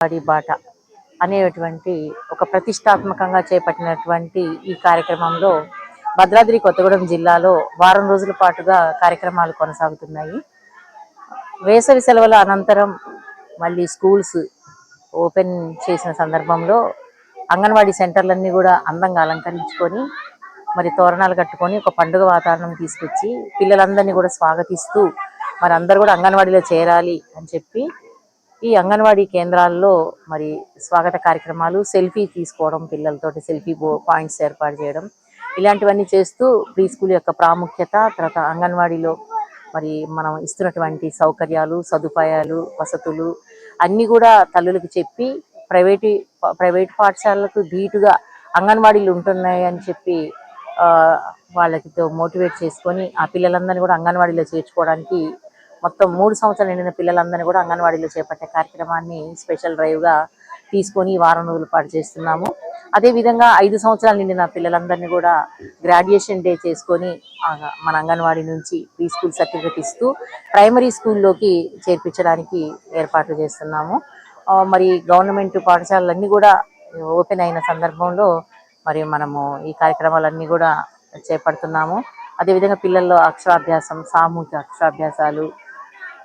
బాట అనేటువంటి ఒక ప్రతిష్టాత్మకంగా చేపట్టినటువంటి ఈ కార్యక్రమంలో భద్రాద్రి కొత్తగూడెం జిల్లాలో వారం రోజుల పాటుగా కార్యక్రమాలు కొనసాగుతున్నాయి. వేసవి సెలవుల అనంతరం మళ్ళీ స్కూల్స్ ఓపెన్ చేసిన సందర్భంలో అంగన్వాడీ సెంటర్లన్నీ కూడా అందంగా అలంకరించుకొని మరి తోరణాలు కట్టుకొని ఒక పండుగ వాతావరణం తీసుకొచ్చి పిల్లలందరినీ కూడా స్వాగతిస్తూ మరి అందరు కూడా అంగన్వాడీలో చేరాలి అని చెప్పి ఈ అంగన్వాడీ కేంద్రాల్లో మరి స్వాగత కార్యక్రమాలు సెల్ఫీ తీసుకోవడం పిల్లలతోటి సెల్ఫీ పాయింట్స్ ఏర్పాటు చేయడం ఇలాంటివన్నీ చేస్తూ ప్రీ స్కూల్ యొక్క ప్రాముఖ్యత తర్వాత అంగన్వాడీలో మరి మనం ఇస్తున్నటువంటి సౌకర్యాలు సదుపాయాలు వసతులు అన్నీ కూడా తల్లులకు చెప్పి ప్రైవేట్ ప్రైవేట్ పాఠశాలలకు ధీటుగా అంగన్వాడీలు ఉంటున్నాయి అని చెప్పి ఆ, మోటివేట్ చేసుకొని ఆ పిల్లలందరినీ కూడా అంగన్వాడీలో చేర్చుకోవడానికి మొత్తం మూడు సంవత్సరాలు నిండిన పిల్లలందరినీ కూడా అంగన్వాడీలో చేపట్టే కార్యక్రమాన్ని స్పెషల్ డ్రైవ్గా తీసుకొని వారం రోజుల పాటు చేస్తున్నాము. అదే విధంగా ఐదు సంవత్సరాలు నిండిన పిల్లలందరినీ కూడా గ్రాడ్యుయేషన్ డే చేసుకొని మన అంగన్వాడీ నుంచి ప్రీ స్కూల్ సర్టిఫికెట్ ఇస్తూ ప్రైమరీ స్కూల్లోకి చేర్పించడానికి ఏర్పాట్లు చేస్తున్నాము. మరి గవర్నమెంట్ పాఠశాలలన్నీ కూడా ఓపెన్ అయిన సందర్భంలో మరి మనము ఈ కార్యక్రమాలన్నీ కూడా చేపడుతున్నాము. అదేవిధంగా పిల్లల్లో అక్షరాభ్యాసం సామూహిక అక్షరాభ్యాసాలు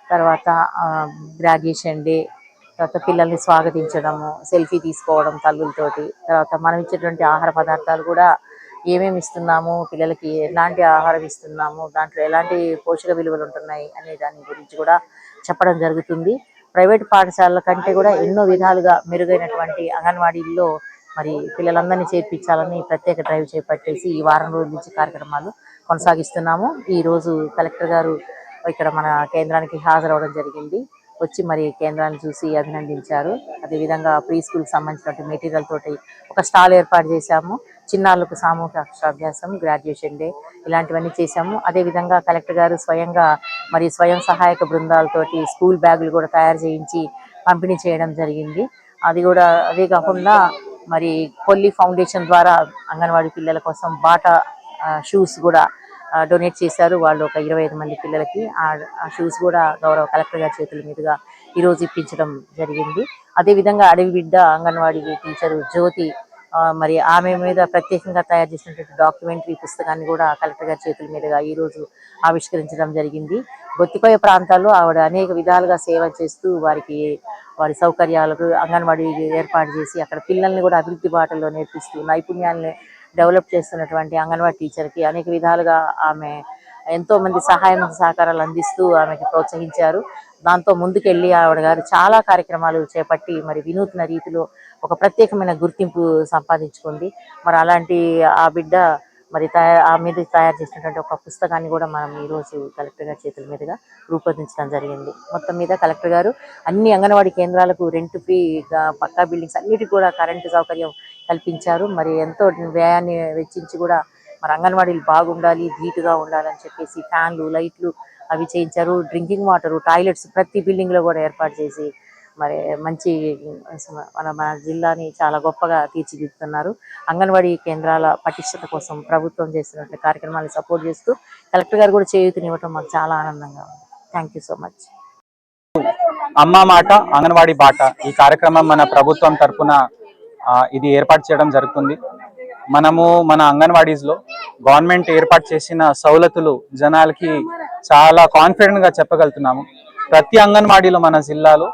తర్వాత గ్రాడ్యుయేషన్ డే తర్వాత పిల్లల్ని స్వాగతించడము సెల్ఫీ తీసుకోవడం తల్లులతోటి తర్వాత మనం ఇచ్చేటువంటి ఆహార పదార్థాలు కూడా ఏమేమి ఇస్తున్నాము పిల్లలకి ఎలాంటి ఆహారం ఇస్తున్నాము దాంట్లో ఎలాంటి పోషక విలువలు ఉంటున్నాయి అనే దాని గురించి కూడా చెప్పడం జరుగుతుంది. ప్రైవేట్ పాఠశాలల కంటే కూడా ఎన్నో విధాలుగా మెరుగైనటువంటి అంగన్వాడీల్లో మరి పిల్లలందరినీ చేర్పించాలని ప్రత్యేక డ్రైవ్ చేపట్టేసి ఈ వారం రోజుల నుంచి కార్యక్రమాలు కొనసాగిస్తున్నాము. ఈ రోజు కలెక్టర్ గారు ఇక్కడ మన కేంద్రానికి హాజరవడం జరిగింది. వచ్చి మరి కేంద్రాన్ని చూసి అభినందించారు. అదేవిధంగా ప్రీ స్కూల్ సంబంధించినటువంటి మెటీరియల్ తోటి ఒక స్టాల్ ఏర్పాటు చేశాము. చిన్నారులకు సామూహిక అక్షరాభ్యాసం గ్రాడ్యుయేషన్ డే ఇలాంటివన్నీ చేశాము. అదేవిధంగా కలెక్టర్ గారు స్వయంగా మరి స్వయం సహాయక బృందాలతోటి స్కూల్ బ్యాగులు కూడా తయారు చేయించి పంపిణీ చేయడం జరిగింది. అది కూడా అదే కాకుండా మరి కొల్లి ఫౌండేషన్ ద్వారా అంగన్వాడీ పిల్లల కోసం బాటా షూస్ కూడా డొనేట్ చేశారు. వాళ్ళు ఒక ఇరవై ఐదు మంది పిల్లలకి ఆ షూస్ కూడా గౌరవ కలెక్టర్ గారి చేతుల మీదుగా ఈ రోజు ఇప్పించడం జరిగింది. అదే విధంగా అడవి బిడ్డ అంగన్వాడీ టీచర్ జ్యోతి ఆ, మరి ఆమె మీద ప్రత్యేకంగా తయారు చేసినటువంటి డాక్యుమెంటరీ పుస్తకాన్ని కూడా కలెక్టర్ గారి చేతుల మీదుగా ఈ రోజు ఆవిష్కరించడం జరిగింది. బొత్తికోయ ప్రాంతాల్లో ఆవిడ అనేక విధాలుగా సేవ చేస్తూ వారికి వారి సౌకర్యాలకు అంగన్వాడీ ఏర్పాటు చేసి అక్కడ పిల్లల్ని కూడా అభివృద్ధి బాటల్లో నేర్పిస్తూ నైపుణ్యాన్ని డెవలప్ చేస్తున్నటువంటి అంగన్వాడీ టీచర్కి అనేక విధాలుగా ఆమె ఎంతో మంది సహాయం సహకారాలు అందిస్తూ ఆమెకి ప్రోత్సహించారు. దాంతో ముందుకెళ్ళి ఆవిడ గారు చాలా కార్యక్రమాలు చేపట్టి మరి వినూత్న రీతిలో ఒక ప్రత్యేకమైన గుర్తింపు సంపాదించుకుంది. మరి అలాంటి ఆ బిడ్డ మరి తయారు ఆ మీద తయారు చేసినటువంటి ఒక పుస్తకాన్ని కూడా మనం ఈ రోజు కలెక్టర్ గారి చేతుల మీదుగా రూపొందించడం జరిగింది. మొత్తం మీద కలెక్టర్ గారు అన్ని అంగన్వాడీ కేంద్రాలకు రెంట్ ఫ్రీ పక్కా బిల్డింగ్స్ అన్నిటికీ కూడా కరెంటు సౌకర్యం కల్పించారు. మరి ఎంతో వ్యయాన్ని వెచ్చించి కూడా మరి అంగన్వాడీలు బాగుండాలి ధీటుగా ఉండాలని చెప్పేసి ఫ్యాన్లు లైట్లు అవి చేయించారు. డ్రింకింగ్ వాటర్ టాయిలెట్స్ ప్రతి బిల్డింగ్లో కూడా ఏర్పాటు చేసి మరి మంచి మన మన జిల్లాని చాలా గొప్పగా తీర్చిదిద్దుతున్నారు. అంగన్వాడీ కేంద్రాల పటిష్టత కోసం ప్రభుత్వం చేస్తున్నటువంటి కార్యక్రమాలను సపోర్ట్ చేస్తూ కలెక్టర్ గారు కూడా చేయూతనివ్వటం మాకు చాలా ఆనందంగా ఉంది. థ్యాంక్ యూ సో మచ్ అమ్మ మాట అంగన్వాడీ బాట ఈ కార్యక్రమం మన ప్రభుత్వం తరఫున ఇది ఏర్పాటు చేయడం జరుగుతుంది. మనము మన అంగన్వాడీస్లో గవర్నమెంట్ ఏర్పాటు చేసిన సౌలతులు జనాలకి చాలా కాన్ఫిడెంట్గా చెప్పగలుగుతున్నాము. ప్రతి అంగన్వాడీలో మన జిల్లాలో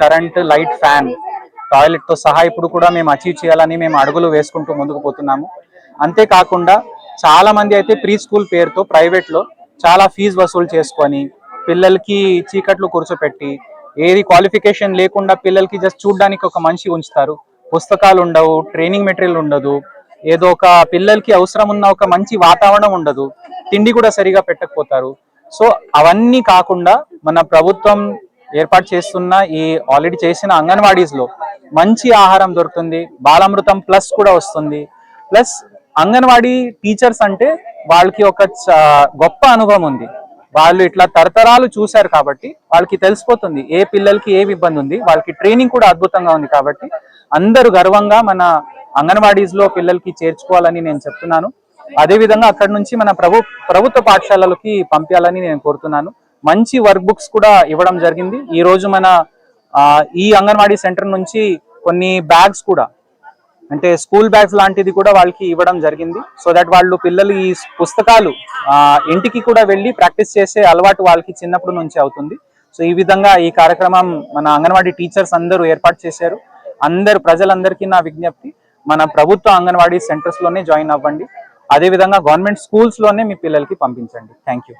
కరెంట్ లైట్ ఫ్యాన్ టాయిలెట్తో సహా ఇప్పుడు కూడా మేము అచీవ్ చేయాలని మేము అడుగులు వేసుకుంటూ ముందుకు పోతున్నాము. అంతేకాకుండా చాలా మంది అయితే ప్రీ స్కూల్ పేరుతో ప్రైవేట్లో చాలా ఫీజు వసూలు చేసుకొని పిల్లలకి చీకట్లు కూర్చోపెట్టి ఏది క్వాలిఫికేషన్ లేకుండా పిల్లలకి జస్ట్ చూడడానికి ఒక మనిషి ఉంచుతారు. పుస్తకాలు ఉండవు ట్రైనింగ్ మెటీరియల్ ఉండదు ఏదో ఒక పిల్లలకి అవసరం ఉన్న ఒక మంచి వాతావరణం ఉండదు తిండి కూడా సరిగా పెట్టకపోతారు. సో అవన్నీ కాకుండా మన ప్రభుత్వం ఏర్పాటు చేస్తున్న ఈ ఆల్రెడీ చేసిన అంగన్వాడీస్లో మంచి ఆహారం దొరుకుతుంది బాలామృతం ప్లస్ కూడా వస్తుంది. ప్లస్ అంగన్వాడీ టీచర్స్ అంటే వాళ్ళకి ఒక చ- గొప్ప అనుభవం ఉంది. వాళ్ళు ఇట్లా తరతరాలు చూశారు కాబట్టి వాళ్ళకి తెలిసిపోతుంది ఏ పిల్లలకి ఏ ఇబ్బంది ఉంది వాళ్ళకి ట్రైనింగ్ కూడా అద్భుతంగా ఉంది కాబట్టి అందరూ గర్వంగా మన అంగన్వాడీస్లో పిల్లలకి చేర్చుకోవాలని నేను చెప్తున్నాను. అదే విధంగా అక్కడ నుంచి మన ప్రభు ప్రభుత్వ పాఠశాలలకి పంపించాలని నేను కోరుతున్నాను. మంచి వర్క్ బుక్స్ కూడా ఇవ్వడం జరిగింది. ఈ రోజు మన ఈ అంగన్వాడీ సెంటర్ నుంచి కొన్ని బ్యాగ్స్ కూడా అంటే స్కూల్ బ్యాగ్స్ లాంటిది కూడా వాళ్ళకి ఇవ్వడం జరిగింది. సో దట్ వాళ్ళు పిల్లలు ఈ పుస్తకాలు ఇంటికి కూడా వెళ్ళి ప్రాక్టీస్ చేసే అలవాటు వాళ్ళకి చిన్నప్పటి నుంచి అవుతుంది. సో ఈ విధంగా ఈ కార్యక్రమం మన అంగన్వాడీ టీచర్స్ అందరూ ఏర్పాటు చేశారు. అందరు ప్రజలందరికీ నా విజ్ఞప్తి మన ప్రభుత్వ అంగన్వాడీ సెంటర్స్లోనే జాయిన్ అవ్వండి. అదే విధంగా గవర్నమెంట్ స్కూల్స్లోనే మీ పిల్లలకి పంపించండి. Thank you